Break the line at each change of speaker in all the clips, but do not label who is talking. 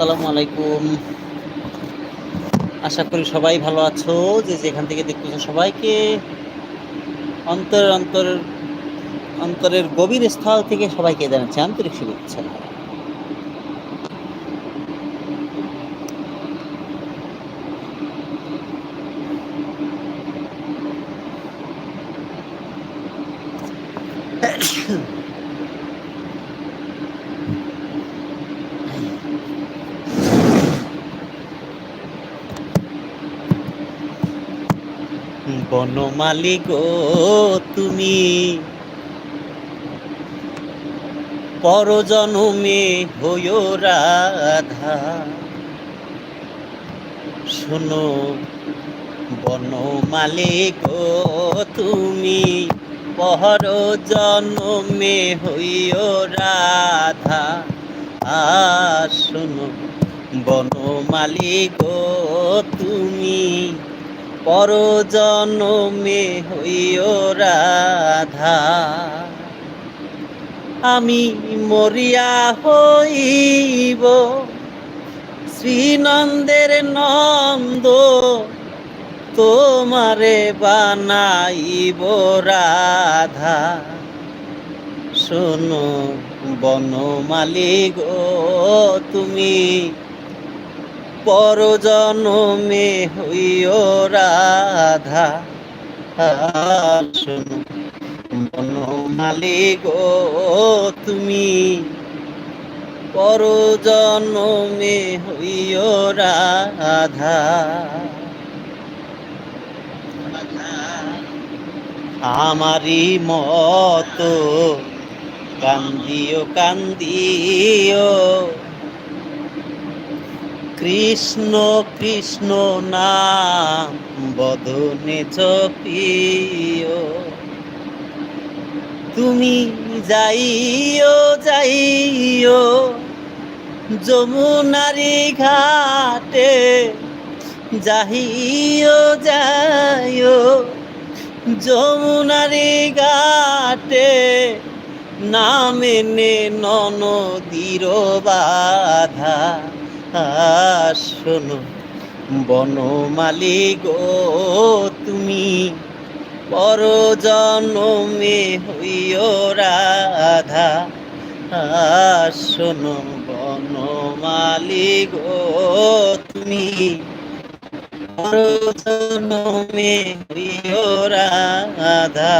আসসালামু আলাইকুম। আশা করি সবাই ভালো আছো, যে যেখান থেকে দেখতেছো সবাইকে অন্তর অন্তর অন্তরের গভীর স্থল থেকে সবাইকে জানাচ্ছি আন্তরিক শুভেচ্ছা। বনমালী গো তুমি? পরজনমে হইও রাধা। শোনো বনমালী গো তুমি পর জন্মে হইও রাধা। আর শোনো বনমালী গো তুমি পরজনমে হইও রাধা। আমি মরিয়া হইব, শ্রীনন্দের নন্দ তোমারে বানাইব রাধা। শোনো বনমালী গো, তুমি পরজনমে হইও রাধা। বনমালী গো তুমি পরজনমে হইও রাধা। আমারি মতো কান্দিও কান্দিও। কৃষ্ণ কৃষ্ণ নাম, বদনে চপিও তুমি যাইও যাইও, যমুনারি ঘাটে যাহিও যাইও, যমুনারি ঘাটে নামেনে ননদীর বাধা। শোনো বনমালী গো তুমি পরজনমে হইও রাধা। শোনো বনমালী গো তুমি পরজনমে হইও রাধা।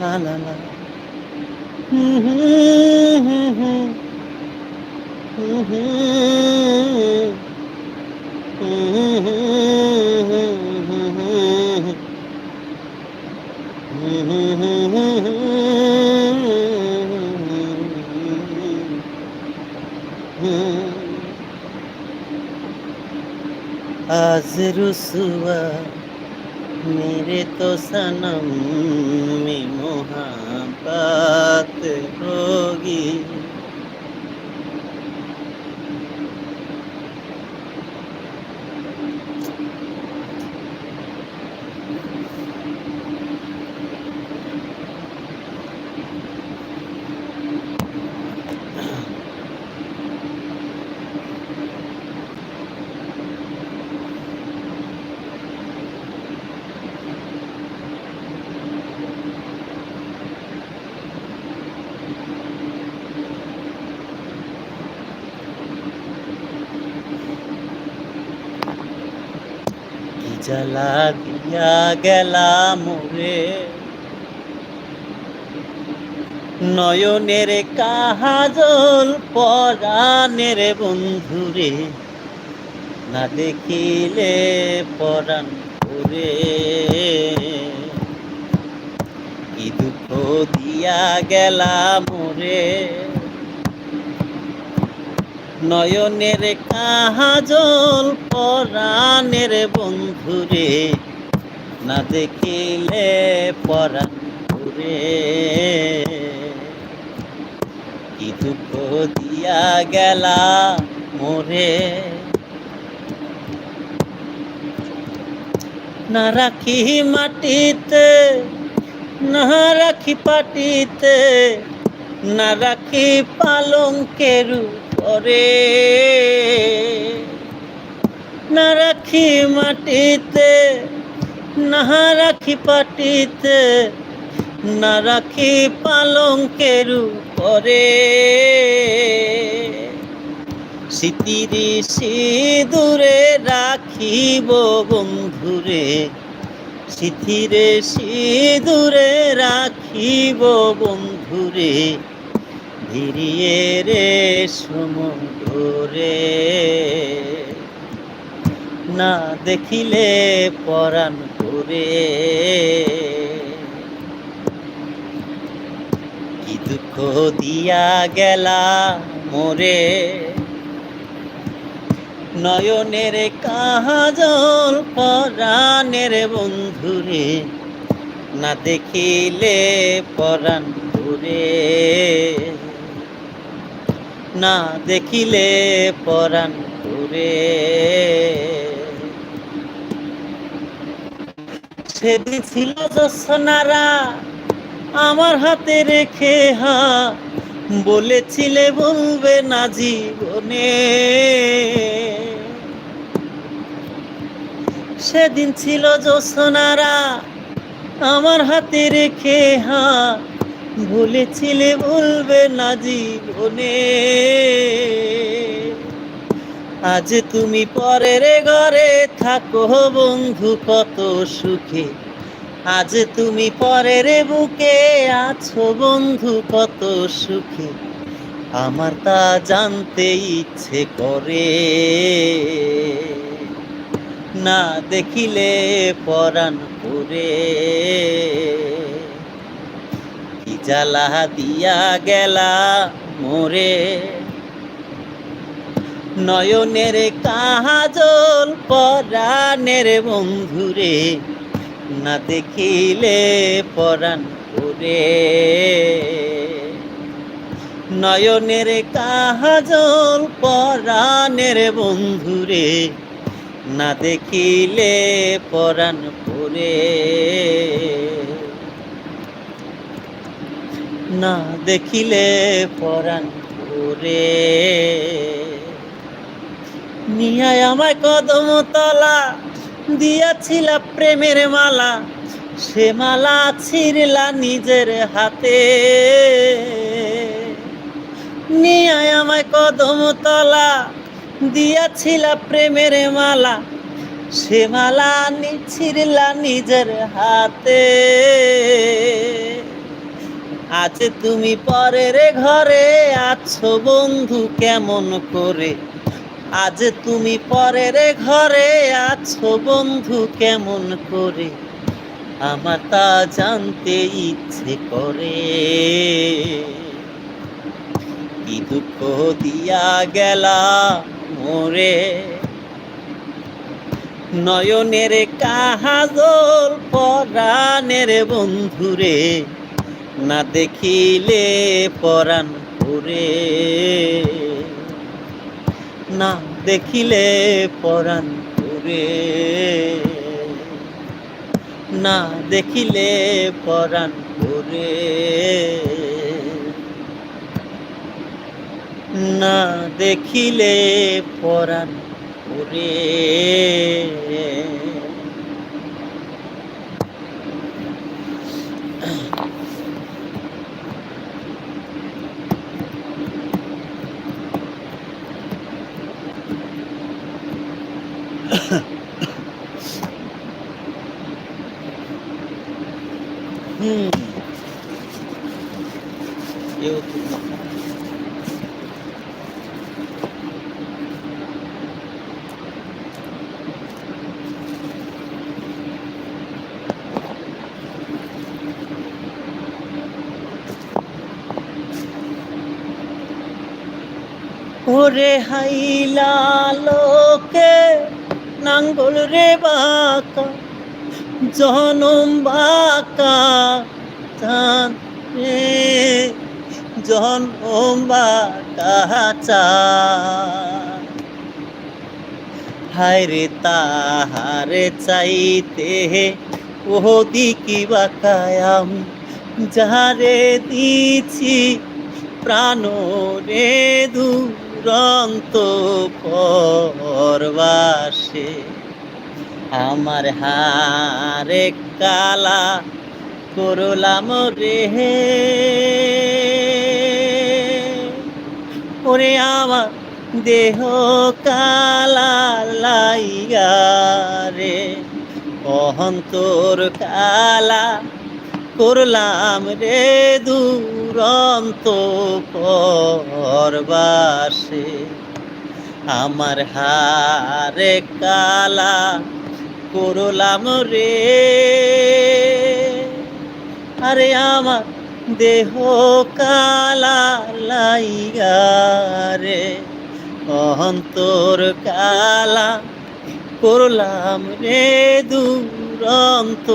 না না না आज रुसवा मेरे तो सनम में मोहब्बत জ্বালা দিয়া গেলা রে। নয়নের কাহাজল পরাণের বন্ধুরে না দেখিলে পরাণ করে কি দুঃখ দিয়া গেলা মোরে নয়নের কাহাজল পরাণের বন্ধুরে, না দেখিলে পরাণ ঘুরে কি দুঃখ দিয়া গেলা মোরে? না রাখি মাটিতে, না রাখি পাটিতে, না রাখি পালঙ্কের উপরে না রাখি মাটিতে, না রাখি পাটিতে, না রাখি পালঙ্কের উপরে। স্মৃতির সিঁদুরে রাখিব বন্ধুরে স্মৃতির সিঁদুরে রাখিব বন্ধুরে। ভিড়িয়ে রে সমুদ্রে। না দেখিলে পরাণ করে কি দুঃখ দিয়া গেলা মোরে। নয়নের কাজল পরাণের বন্ধুরে। না দেখিলে পরাণ ঘুরে না দেখিলে পরাণ ঘুরে সেদিন ছিল জোসনারা আমার হাতে রেখে হা, বলেছিলে বলবে না জীবনে। সেদিন ছিল জোসনারা আমার হাতে রেখে হা বলেছিলে বলবে না জীবনে। আজ তুমি পরের ঘরে থাকো বন্ধু, কত সুখে। আজ তুমি পরের বুকে আছো বন্ধু, কত সুখে। আমার তা জানতে ইচ্ছে করে। না দেখিলে পরাণ করে জ্বালা দিয়া গেলা মোরে। নয়নের কাজল পরাণের বন্ধুরে, না দেখিলে পরাণ করে নয়নের কাজল পরাণের বন্ধুরে, না দেখিলে পরাণ করে না দেখিলে পরাণ করে নিয়ায় আমায় কদম তলা দিয়াছিলা প্রেমের মালা, সে মালা ছিঁড়লা নিজের হাতে। নিয়ায় আমায় কদম তলা দিয়াছিলা প্রেমের মালা, সে মালা ছিঁড়লা নিজের হাতে। আজ তুমি পরের ঘরে আছো বন্ধু কেমন করে? আজ তুমি পরের ঘরে আছো বন্ধু কেমন করে? আমার তা জানতে ইচ্ছে করে। কি দুঃখ দিয়া গেলা মোরে? নয়নের কাহাজল পরাণের বন্ধুরে। না দেখিলে পরাণ পুরে না দেখিলে পরাণ পুরে না দেখিলে পরাণ পুরে না দেখিলে পরাণ পুরে হুম ইউটিউব ওরে হাইলা লোকে, নাঙ্গল রে বাকা, জনম বাকা চাঁদ রে, জনম বাকা চাঁদ হায় রে তাহারে চাইতে ওদি কি বাকায় আমি যারে দিছি, প্রাণ রে দুরন্ত পরবাসে আমার হারে কালা করলাম রে ওরে আমার দেহ কালা লাইগা রে, অহন্তর কালা করলাম রে দুরন্ত পরবাসে। আমার হারে কালা করলাম রে। আরে আমার দেহ কালা লাইগা রে। অন্তর কালা করলাম রে দুরন্ত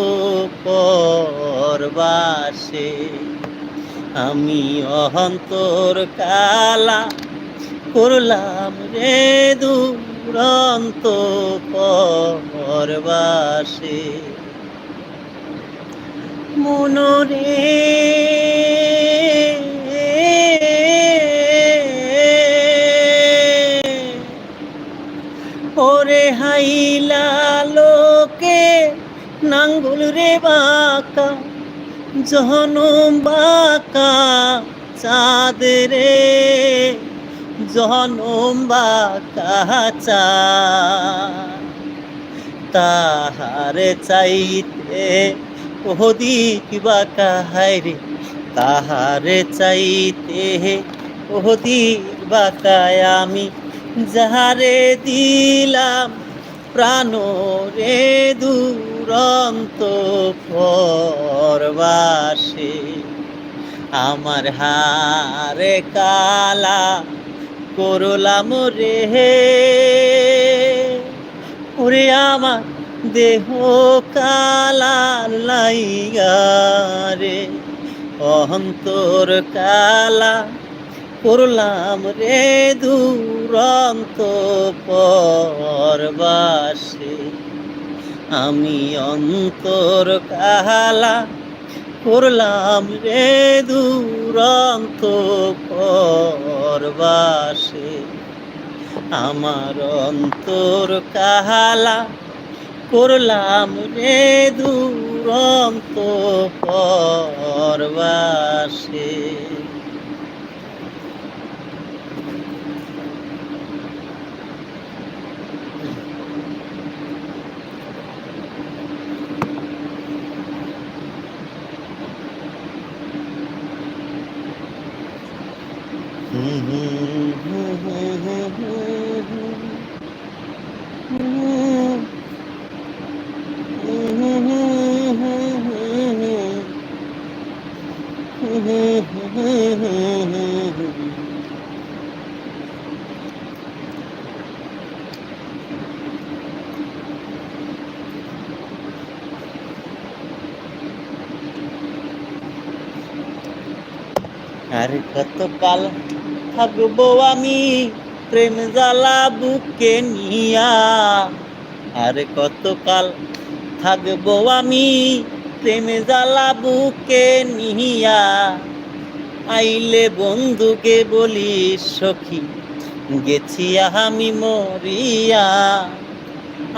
পরবাসে। আমি অহন্তর কালা করলাম রে দুরন্ত পরবাসে। মনরে ওরে হাইলা লোকে নাঙ্গুল রে বাঁকা জনম বাঁকা চাঁদ রে। জনম বাঁকা চাঁদ, তাহারে চাইতে কিবা কাহাই রে। তাহারে চাইতে ওদি বাকায় আমি যাহারে দিলাম প্রাণ রে দুরন্ত পরবাসে। আমার হারে কালা করলাম রে। ওরে আমার দেহ কালা রে। অন্তর কালা করলাম রে দুরন্ত পরবাসে। আমি অন্তর কালা করলাম রে দুরন্ত পরবাসে। আমার অন্তর কাহালা করলাম রে দুরন্ত পরবাসে। আর কতকাল থাকব আমি প্রেম জ্বালা বুকে নিয়া। আর কতকাল থাকব আমি প্রেম জ্বালা বুকে নিয়া। আইলে বন্ধুকে বলি, সখী, গেছি আমি মরিয়া।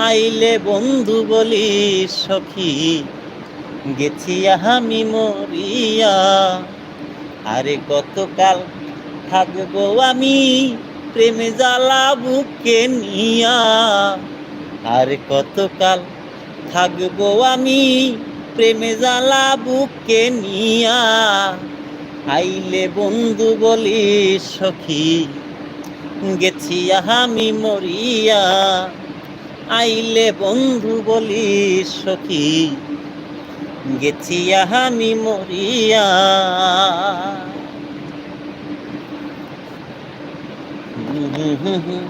আইলে বন্ধু বলি, সখী, গেছি আমি মরিয়া। আরে কতকাল থাকব আমি প্রেমে জ্বালা বুকে নিয়া। আরে কতকাল থাকব আমি প্রেমে জ্বালা বুকে নিয়া। আইলে বন্ধু বলি সখী, গেছি আমি মরিয়া। আইলে বন্ধু বলি সখী গেছি আমি মরিয়া। হুম হুম হুম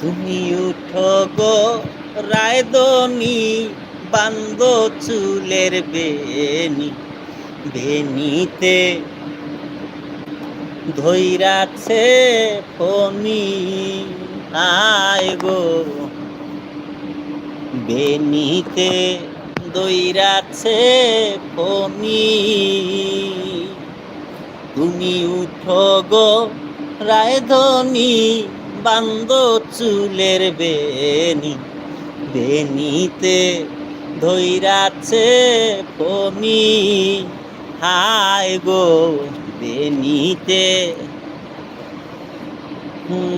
তুমি উঠো গো রায়দনি বান্দ চুলের বেনি, বেনিতে ধৈরাছে ফনি আয় গো। বেনিতে দৈরাছে ফনি তুমি উঠো গো রায়ধনি বান্দ চুলের বেনি। বেনিতে ধৈরাছে ফমি হায় গো বেনিতে হুম।